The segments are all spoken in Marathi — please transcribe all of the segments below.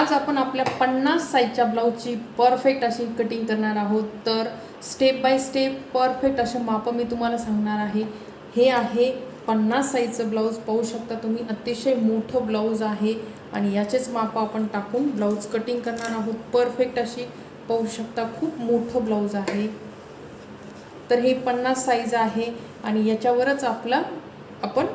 आज आपण आपल्या पन्नास साईजच्या ब्लाऊजची परफेक्ट अशी कटिंग करणार आहोत. तर स्टेप बाय स्टेप परफेक्ट असे मापं मी तुम्हाला सांगणार आहे. हे आहे पन्नास साईजचं ब्लाऊज. पाहू शकता तुम्ही अतिशय मोठं ब्लाऊज आहे आणि याचेच मापं आपण टाकून ब्लाऊज कटिंग करणार आहोत. परफेक्ट अशी पाहू शकता खूप मोठं ब्लाऊज आहे. तर हे पन्नास साईज आहे आणि याच्यावरच आपला आपण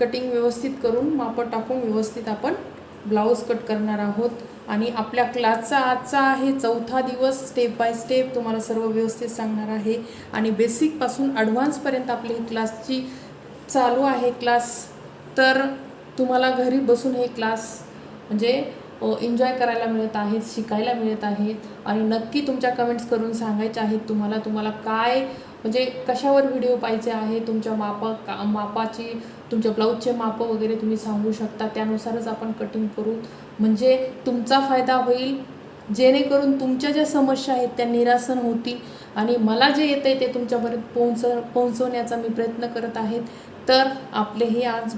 कटिंग व्यवस्थित करून मापं टाकून व्यवस्थित आपण ब्लाऊज कट करणार आहोत. आणि आपल्या क्लासचा आजचा आहे चौथा दिवस स्टेप बाय स्टेप तुम्हाला सर्व व्यवस्थित सांगणार आहे. आणि बेसिकपासून ॲडव्हान्सपर्यंत आपली ही क्लासची चालू आहे. क्लास तर तुम्हाला घरी बसून हे क्लास म्हणजे एन्जॉय करायला मिळत आहेत शिकायला मिळत आहेत. आणि नक्की तुमच्या कमेंट्स करून सांगायच्या आहेत तुम्हाला तुम्हाला काय म्हणजे कशावर व्हिडिओ पाहिजे आहे तुमच्या मापा का मापाची तुमच्या ब्लाऊजचे मापं वगैरे तुम्ही सांगू शकता. त्यानुसारच आपण कटिंग करू. म्हणजे तुमचा फायदा होईल. जेणेकरून तुमच्या ज्या समस्या आहेत त्या निरासन होतील. आणि मला जे येतं आहे ते तुमच्यापर्यंत पोहोच पोहोचवण्याचा मी प्रयत्न करत आहेत. तर आपले हे आज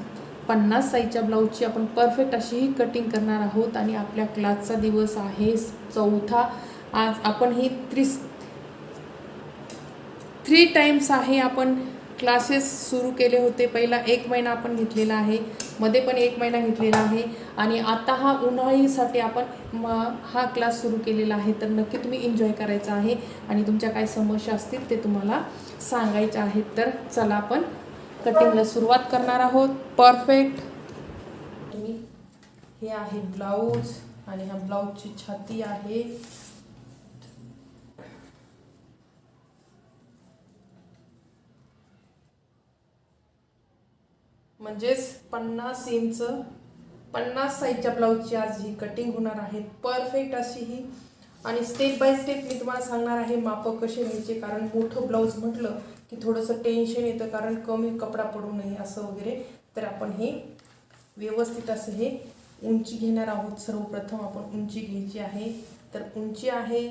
पन्नास साईजच्या ब्लाऊजची आपण परफेक्ट अशी ही कटिंग करणार आहोत. आणि आपल्या क्लासचा दिवस आहे चौथा. आज आपण ही त्रिस थ्री टाईम्स आहे आपण क्लासेस सुरू केले होते. पहिला एक महिना आपण घेतलेला आहे. मध्ये पण एक महिना घेतलेला आहे. आणि आता हा उन्हाळीसाठी आपण म हा क्लास सुरू केलेला आहे. तर नक्की तुम्ही एन्जॉय करायचा आहे. आणि तुमच्या काय समस्या असतील ते तुम्हाला सांगायच्या आहेत. तर चला आपण कटिंगला सुरुवात करणार आहोत. परफेक्ट तुम्ही हे आहे ब्लाऊज आणि ह्या ब्लाऊजची छाती आहे. म्हणजेच पन्नास इंच पन्नास साईजच्या ब्लाऊजची आज ही कटिंग होणार आहे. परफेक्ट अशी ही. आणि स्टेप बाय स्टेप मी तुम्हाला सांगणार आहे मापं कसे घ्यायचे कारण मोठं ब्लाऊज म्हटलं की थोडंसं टेन्शन येतं कारण कमी कपडा पडू नये असं वगैरे. तर आपण हे व्यवस्थित असं हे उंची घेणार आहोत. सर्वप्रथम आपण उंची घ्यायची आहे. तर उंची आहे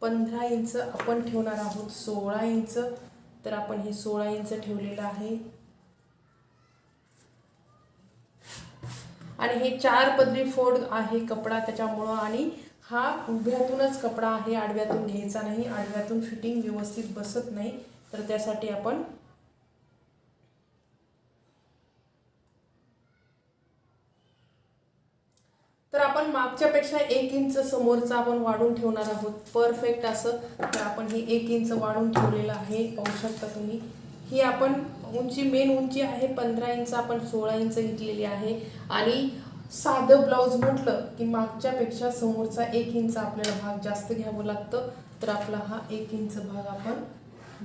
पंधरा इंच आपण ठेवणार आहोत सोळा इंच. तर आपण हे सोळा इंच ठेवलेलं आहे. आणि हे चार पदरी फोड आहे कपडा त्याच्यामुळं आणि हा उभ्यातूनच कपडा आहे आडव्यातून घ्यायचा नाही आडव्यातून फिटिंग व्यवस्थित बसत नाही. तर त्यासाठी आपण तर आपण मागच्यापेक्षा एक इंच समोरचा आपण वाढून ठेवणार आहोत. परफेक्ट असं. तर आपण हे एक इंच वाढून ठेवलेलं आहे. पाहू शकता तुम्ही. ही आपण उंची मेन उंची आहे पंधरा इंच आपण सोळा इंच घेतलेली आहे. आणि साधं ब्लाऊज म्हटलं की मागच्यापेक्षा समोरचा एक इंच आपल्याला भाग जास्त घ्यावं लागतं. तर आपला हा एक इंच भाग आपण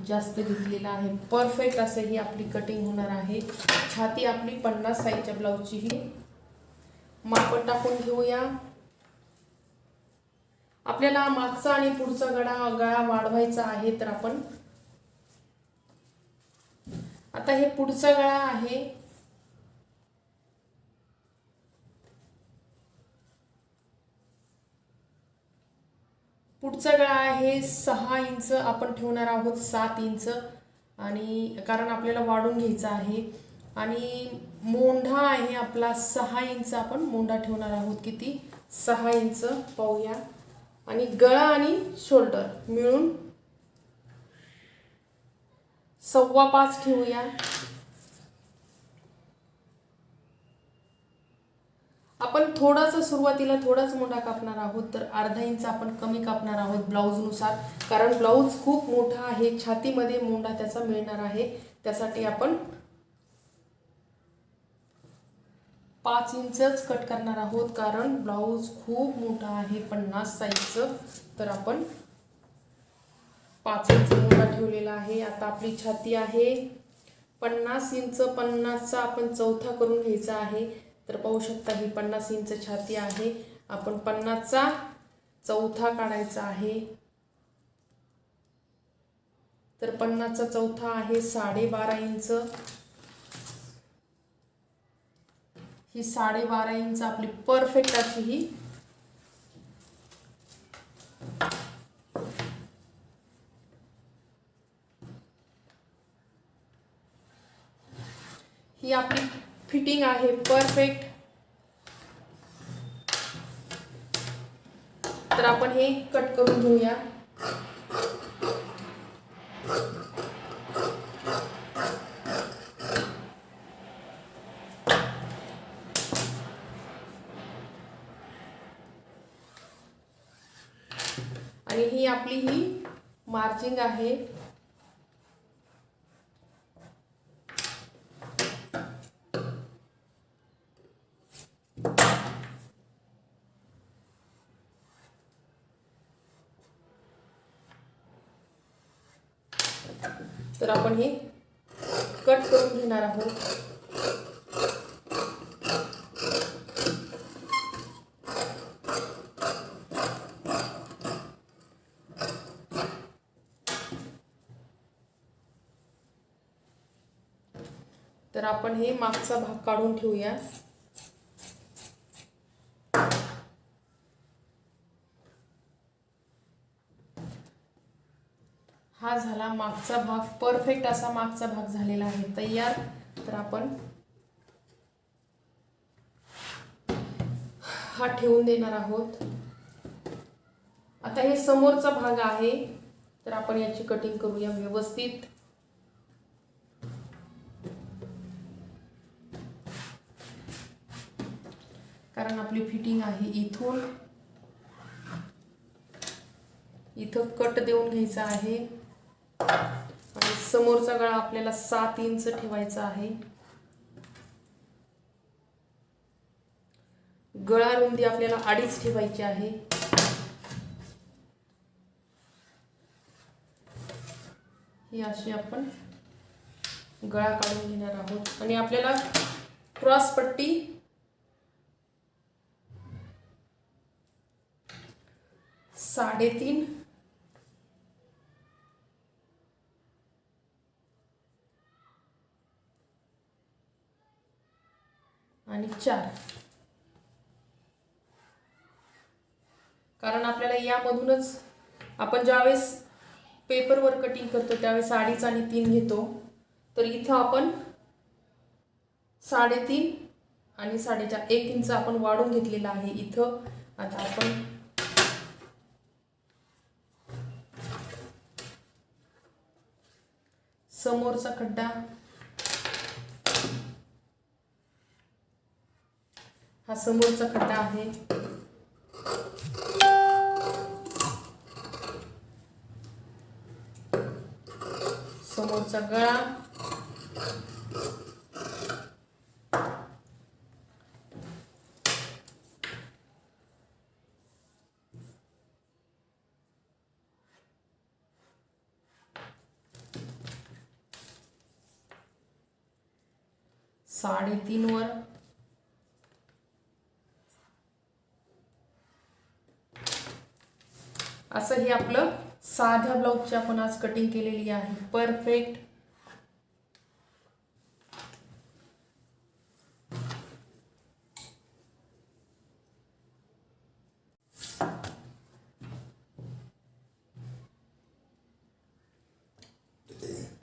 जास्त घेतलेला आहे. परफेक्ट असं ही आपली कटिंग होणार आहे. छाती आपली पन्नास साईजच्या ब्लाऊजची ही. मापट टाकून घेऊया. आपल्याला मागचा आणि पुढचा गळा गळा वाढवायचा आहे तर आपण आता हे पुढचा गळा आहे. पुढचा गळा आहे सहा इंच आपण ठेवणार आहोत सात इंच. आणि कारण आपल्याला वाढून घ्यायचा आहे. आणि मोंढा आहे आपला सहा इंच आपण मोंढा ठेवणार आहोत किती? सहा इंच पाहूया. आणि गळा आणि शोल्डर मिळून सव्वा पाच ठेवूया. आपण थोडासा सुरुवातीला थोडाच मोठा कापणार आहोत तर अर्धा इंच आपण कमी कापणार आहोत ब्लाऊजनुसार. कारण ब्लाऊज खूप मोठा आहे छातीमध्ये मोंडा त्याचा मिळणार आहे. त्यासाठी आपण पाच इंचच कट करणार आहोत कारण ब्लाऊज खूप मोठा आहे पन्नास साईजचं तर आपण पाच इंच मोठा ठेवलेला आहे. आता आपली छाती आहे. पन्नास इंच पन्नासचा आपण चौथा करून घ्यायचा आहे. तर पाहू शकता ही पन्नास इंच छाती आहे. आपण पन्नासचा चौथा काढायचा आहे. तर पन्नासचा चौथा आहे साडेबारा इंच. ही साडेबारा इंच आपली परफेक्ट अशी ही ही आपली फिटिंग आहे परफेक्ट तर आपण हे कट करून घेऊया. आणि ही आपली ही मार्जिंग आहे. तर आपण हे कट करून घेणार आहोत. तर आपण हे मागचा भाग काढून ठेवूया. हा झाला मागचा भाग. परफेक्ट असा मागचा भाग झालेला आहे. तयार? तर आपण हा ठेवून देणार आहोत. आता हे समोरचा भाग आहे. तर आपण याची कटिंग करूया व्यवस्थित. कारण आपली फिटिंग आहे इथून. इथं कट देऊन घ्यायचा आहे. समोरचा गळा आपल्याला सात इंच ठेवायचा आहे. गळा रुंदी आपल्याला अडीच ठेवायची आहे. ही अशी आपण गळा काढून घेणार आहोत. आणि आपल्याला क्रॉस पट्टी साडेतीन आणि चार. कारण आपल्याला यामधूनच आपण ज्यावेळेस पेपरवर कटिंग करतो त्यावेळेस अडीच आणि तीन घेतो तर इथं आपण साडेतीन आणि साडेचार एक इंच आपण वाढून घेतलेला आहे इथं. आता आपण समोरचा खड्डा हा समोरचा खड्डा आहे. समोरचा गळा. साडेतीन वर. असं हे आपलं साध्या ब्लाऊजची आपण आज कटिंग केलेली आहे. परफेक्ट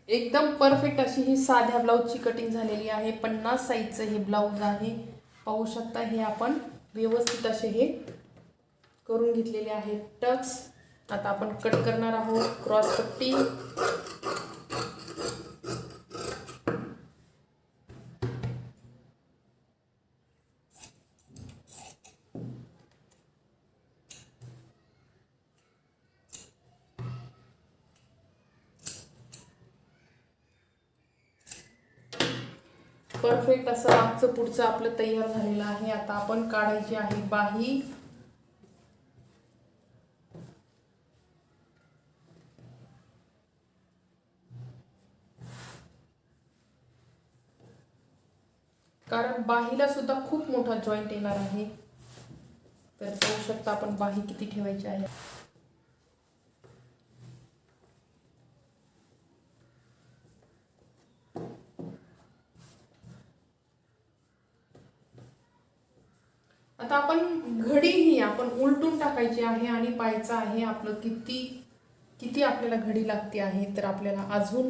एकदम परफेक्ट अशी ही साध्या ब्लाऊजची कटिंग झालेली आहे. पन्नास साईजचं हे ब्लाऊज आहे. पाहू शकता हे आपण व्यवस्थित असे हे करून घेतलेले आहे टक्स आता आपण कट करणार आहोत क्रॉस पट्टी. परफेक्ट असं मागचं पुढचं आपलं तयार झालेलं आहे. आता आपण काढायची आहे बाही कारण बाहीला सुद्धा खूप मोठा जॉईंट येणार आहे. तर पाहू शकता आपण बाही किती ठेवायची आहे. आता आपण घडी ही आपण उलटून टाकायची आहे आणि पाहायचं आहे आपलं किती किती आपल्याला घडी लागते आहे. तर आपल्याला अजून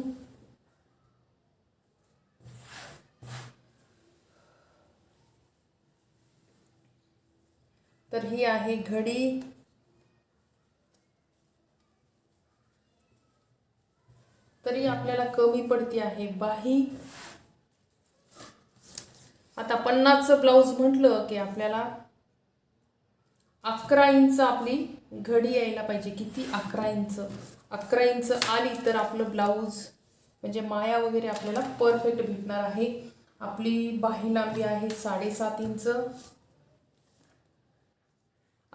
तर ही आहे घडी. तरी आपल्याला कमी पडती आहे बाही. आता पन्नासचं ब्लाऊज म्हटलं की आपल्याला अकरा इंच आपली घडी यायला पाहिजे. किती? अकरा इंच. अकरा इंच आली तर आपलं ब्लाऊज म्हणजे माया वगैरे आपल्याला परफेक्ट भेटणार आहे. आपली बाही लांबी आहे साडेसात इंच.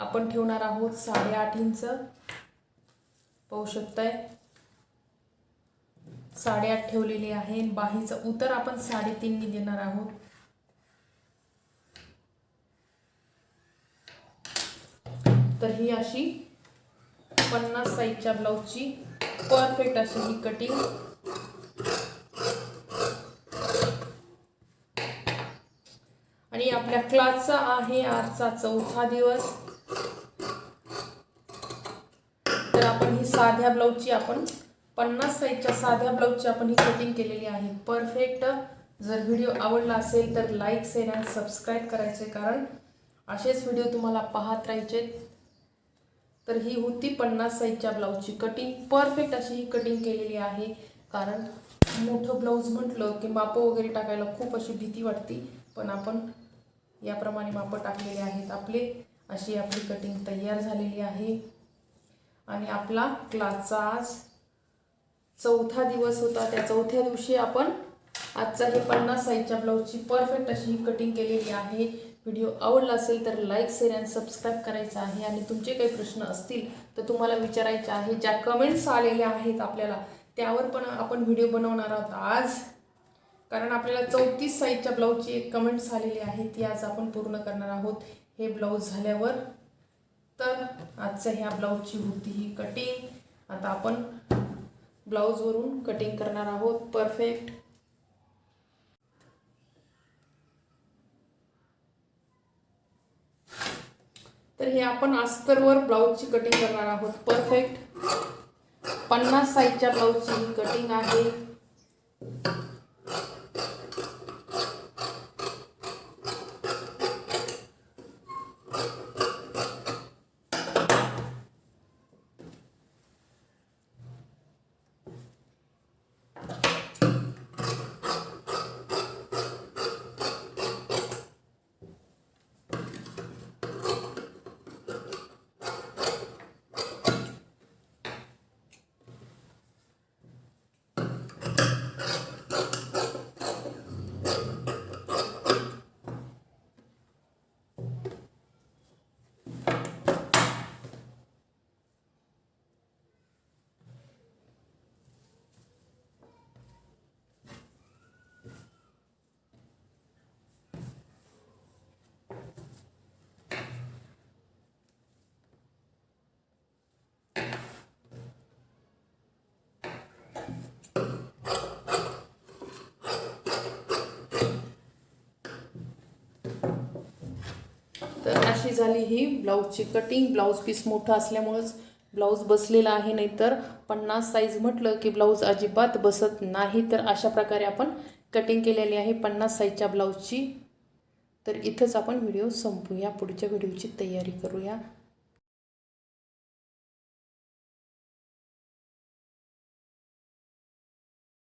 आपण ठेवणार आहोत साडेआठ इंच. पाहू शकताय. साडेआठ ठेवलेली आहे. बाहीचं उतर आपण साडेतीननी देणार आहोत. तर ही अशी पन्नास साईजच्या ब्लाऊजची परफेक्ट अशी ही कटिंग आणि आपल्या क्लासचा आहे आजचा चौथा दिवस तर आपण ही साध्या ब्लाऊजची आपण पन्नास साईजच्या साध्या ब्लाऊजची आपण ही कटिंग केलेली आहे. परफेक्ट जर व्हिडिओ आवडला असेल तर लाईक शेअर आणि सबस्क्राईब करायचे कारण असेच व्हिडिओ तुम्हाला पाहत राहायचे. तर ही होती पन्नास साईजच्या ब्लाऊजची कटिंग परफेक्ट अशी ही कटिंग केलेली आहे. कारण मोठं ब्लाऊज म्हटलं की मापं वगैरे टाकायला खूप अशी भीती वाटते. पण आपण याप्रमाणे मापं टाकलेले आहेत आपले. अशी आपली कटिंग तयार झालेली आहे. आणि आपला क्लासचा आज चौथा दिवस होता. त्या चौथ्या दिवशी आपण आजचा हे पन्नास साईजच्या ब्लाऊजची परफेक्ट अशी कटिंग केलेली आहे. व्हिडिओ आवडला असेल तर लाईक शेअर अँड सबस्क्राईब करायचा आहे. आणि तुमचे काही प्रश्न असतील तर तुम्हाला विचारायचे आहे. ज्या कमेंट्स आलेल्या आहेत आपल्याला त्यावर पण आपण व्हिडिओ बनवणार आहोत आज. कारण आपल्याला चौतीस साईजच्या ब्लाऊजची एक कमेंट्स आलेली आहे ती आज आपण पूर्ण करणार आहोत. हे ब्लाऊज झाल्यावर तर आजच्या ह्या ब्लाऊजची होती ही कटिंग आता आपण ब्लाऊजवरून कटिंग करणार आहोत. परफेक्ट तर हे आपण अस्तरवर ब्लाऊजची कटिंग करणार आहोत. परफेक्ट पन्नास साईजच्या ब्लाऊजची ही कटिंग आहे. तर अशी झाली ही ब्लाऊजची कटिंग ब्लाऊज पीस मोठं असल्यामुळंच ब्लाऊज बसलेला आहे नाहीतर पन्नास साईज म्हटलं की ब्लाऊज अजिबात बसत नाही. तर अशा प्रकारे आपण कटिंग केलेली आहे पन्नास साईजच्या ब्लाऊजची. तर इथंच आपण व्हिडिओ संपूया. पुढच्या व्हिडिओची तयारी करूया.